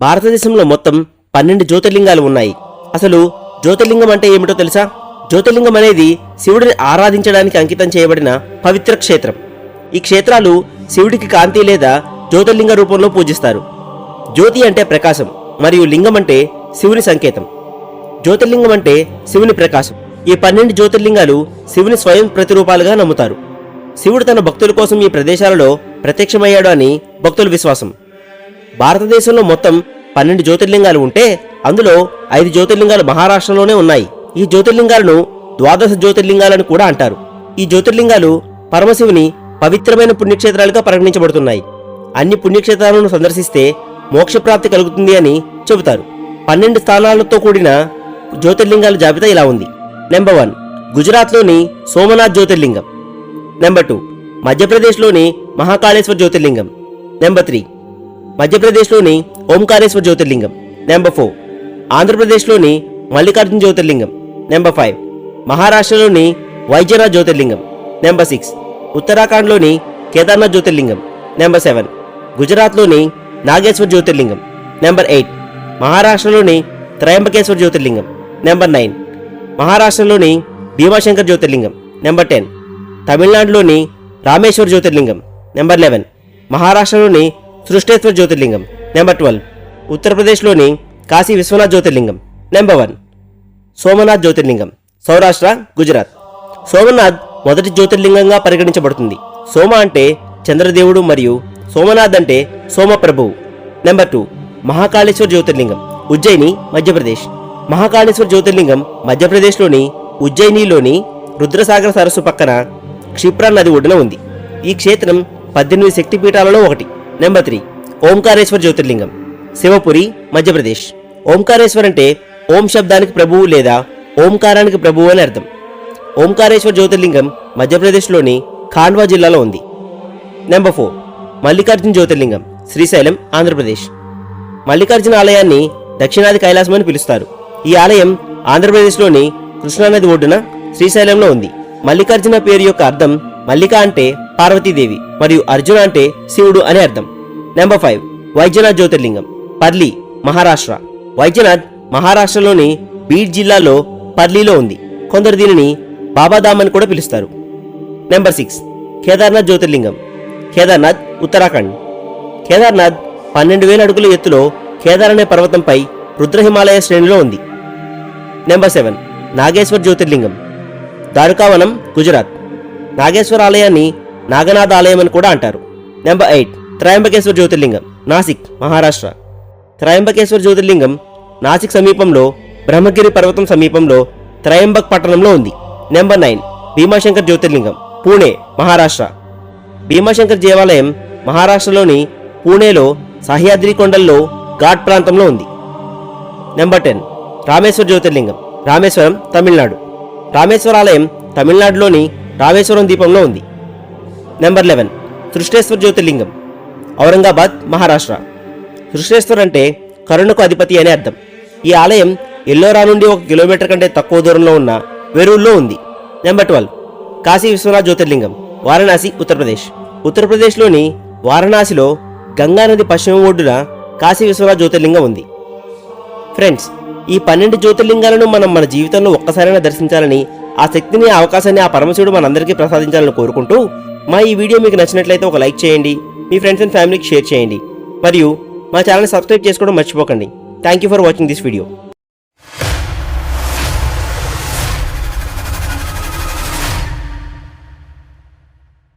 భారతదేశంలో మొత్తం పన్నెండు జ్యోతిర్లింగాలు ఉన్నాయి. అసలు జ్యోతిర్లింగం అంటే ఏమిటో తెలుసా? జ్యోతిర్లింగం అనేది శివుడిని ఆరాధించడానికి అంకితం చేయబడిన పవిత్ర క్షేత్రం. ఈ క్షేత్రాలు శివుడికి కాంతి లేదా జ్యోతిర్లింగ రూపంలో పూజిస్తారు. జ్యోతి అంటే ప్రకాశం మరియు లింగం అంటే శివుని సంకేతం. జ్యోతిర్లింగం అంటే శివుని ప్రకాశం. ఈ పన్నెండు జ్యోతిర్లింగాలు శివుని స్వయం ప్రతిరూపాలుగా నమ్ముతారు. శివుడు తన భక్తుల కోసం ఈ ప్రదేశాలలో ప్రత్యక్షమయ్యాడు అని భక్తుల విశ్వాసం. భారతదేశంలో మొత్తం పన్నెండు జ్యోతిర్లింగాలు ఉంటే అందులో ఐదు జ్యోతిర్లింగాలు మహారాష్ట్రలోనే ఉన్నాయి. ఈ జ్యోతిర్లింగాలను ద్వాదశ జ్యోతిర్లింగాలను కూడా అంటారు. ఈ జ్యోతిర్లింగాలు పరమశివుని పవిత్రమైన పుణ్యక్షేత్రాలుగా పరిగణించబడుతున్నాయి. అన్ని పుణ్యక్షేత్రాలను సందర్శిస్తే మోక్షప్రాప్తి కలుగుతుంది అని చెబుతారు. పన్నెండు స్థానాలతో కూడిన జ్యోతిర్లింగాల జాబితా ఇలా ఉంది. నెంబర్ వన్ గుజరాత్లోని సోమనాథ్ జ్యోతిర్లింగం. నెంబర్ టూ మధ్యప్రదేశ్లోని మహాకాళేశ్వర్ జ్యోతిర్లింగం. నెంబర్ త్రీ మధ్యప్రదేశ్లోని ఓంకారేశ్వర జ్యోతిర్లింగం నెంబర్ ఫోర్ ఆంధ్రప్రదేశ్లోని మల్లికార్జున జ్యోతిర్లింగం నెంబర్ ఫైవ్ మహారాష్ట్రలోని వైద్యనాథ్ జ్యోతిర్లింగం నెంబర్ సిక్స్ ఉత్తరాఖండ్లోని కేదార్నాథ్ జ్యోతిర్లింగం నెంబర్ సెవెన్ గుజరాత్లోని నాగేశ్వర్ జ్యోతిర్లింగం నెంబర్ ఎయిట్ మహారాష్ట్రలోని త్రయంబకేశ్వర్ జ్యోతిర్లింగం నెంబర్ నైన్ మహారాష్ట్రలోని భీమాశంకర్ జ్యోతిర్లింగం నెంబర్ టెన్ తమిళనాడులోని రామేశ్వర్ జ్యోతిర్లింగం నెంబర్ లెవెన్ మహారాష్ట్రలోని సృష్టేశ్వర జ్యోతిర్లింగం. నెంబర్ ట్వెల్వ్ ఉత్తరప్రదేశ్లోని కాశీ విశ్వనాథ్ జ్యోతిర్లింగం. నెంబర్ వన్ సోమనాథ్ జ్యోతిర్లింగం. సౌరాష్ట్ర గుజరాత్. సోమనాథ్ మొదటి జ్యోతిర్లింగంగా పరిగణించబడుతుంది. సోమ అంటే చంద్రదేవుడు మరియు సోమనాథ్ అంటే సోమప్రభువు. నెంబర్ టూ మహాకాళేశ్వర జ్యోతిర్లింగం. ఉజ్జయిని మధ్యప్రదేశ్. మహాకాళేశ్వర జ్యోతిర్లింగం మధ్యప్రదేశ్లోని ఉజ్జయినిలోని రుద్రసాగర సరస్సు పక్కన క్షిప్రా నది ఒడ్డున ఉంది. ఈ క్షేత్రం పద్దెనిమిది శక్తిపీఠాలలో ఒకటి. నెంబర్ త్రీ ఓంకారేశ్వర జ్యోతిర్లింగం శివపురి మధ్యప్రదేశ్. ఓంకారేశ్వర్ అంటే ఓం శబ్దానికి ప్రభువు లేదా ఓంకారానికి ప్రభువు అని అర్థం. ఓంకారేశ్వర జ్యోతిర్లింగం మధ్యప్రదేశ్లోని ఖాండ్వా జిల్లాలో ఉంది. నెంబర్ ఫోర్ మల్లికార్జున జ్యోతిర్లింగం శ్రీశైలం ఆంధ్రప్రదేశ్. మల్లికార్జున ఆలయాన్ని దక్షిణాది కైలాసం అని పిలుస్తారు. ఈ ఆలయం ఆంధ్రప్రదేశ్లోని కృష్ణానది ఒడ్డున శ్రీశైలంలో ఉంది. మల్లికార్జున పేరు యొక్క అర్థం మల్లిక అంటే పార్వతీదేవి మరియు అర్జున అంటే శివుడు అని అర్థం. నెంబర్ ఫైవ్ వైద్యనాథ్ జ్యోతిర్లింగం పర్లి మహారాష్ట్ర. వైద్యనాథ్ మహారాష్ట్రలోని బీడ్ జిల్లాలో పర్లీలో ఉంది. కొందరు దీనిని బాబాధామ్ అని కూడా పిలుస్తారు. నెంబర్ సిక్స్ కేదార్నాథ్ జ్యోతిర్లింగం కేదార్నాథ్ ఉత్తరాఖండ్. కేదార్నాథ్ పన్నెండు వేల అడుగుల ఎత్తులో కేదార్ అనే పర్వతంపై రుద్ర హిమాలయ శ్రేణిలో ఉంది. నెంబర్ సెవెన్ నాగేశ్వర్ జ్యోతిర్లింగం దారుకావనం గుజరాత్. నాగేశ్వర ఆలయాన్ని నాగనాథ ఆలయం అని కూడా అంటారు. నెంబర్ ఎయిట్ త్రయంబకేశ్వర జ్యోతిర్లింగం నాసిక్ మహారాష్ట్ర త్రయంబకేశ్వర జ్యోతిర్లింగం నాసిక్ సమీపంలో బ్రహ్మగిరి పర్వతం సమీపంలో త్రయంబక్ పట్టణంలో ఉంది. నెంబర్ నైన్ భీమాశంకర్ జ్యోతిర్లింగం పూణే మహారాష్ట్ర భీమాశంకర్ దేవాలయం మహారాష్ట్రలోని పూణేలో సహ్యాద్రి కొండల్లో ఘాట్ ప్రాంతంలో ఉంది. నెంబర్ టెన్ రామేశ్వర జ్యోతిర్లింగం రామేశ్వరం తమిళనాడు రామేశ్వర ఆలయం తమిళనాడులోని రామేశ్వరం ద్వీపంలో ఉంది. నెంబర్ లెవెన్ సృష్టేశ్వర్ జ్యోతిర్లింగం ఔరంగాబాద్ మహారాష్ట్ర. సృష్టేశ్వర్ అంటే కరుణకు అధిపతి అనే అర్థం. ఈ ఆలయం ఎల్లోరా నుండి ఒక కిలోమీటర్ కంటే తక్కువ దూరంలో ఉన్న వెరూల్లో ఉంది. నెంబర్ ట్వెల్వ్ కాశీ విశ్వనాథ్ జ్యోతిర్లింగం వారణాసి ఉత్తరప్రదేశ్. ఉత్తరప్రదేశ్లోని వారణాసిలో గంగానది పశ్చిమ ఒడ్డున కాశీ విశ్వనాథ్ జ్యోతిర్లింగం ఉంది. ఫ్రెండ్స్ ఈ పన్నెండు జ్యోతిర్లింగాలను మనం మన జీవితంలో ఒక్కసారైనా దర్శించాలని ఆ శక్తిని ఆ అవకాశాన్ని ఆ పరమశివుడు మనందరికీ ప్రసాదించాలని కోరుకుంటూ మా ఈ వీడియో మీకు నచ్చినట్లయితే ఒక లైక్ చేయండి మీ ఫ్రెండ్స్ అండ్ ఫ్యామిలీకి షేర్ చేయండి. మరియు మా ఛానల్ని సబ్స్క్రైబ్ చేసుకోవడం మర్చిపోకండి. Thank you for watching this video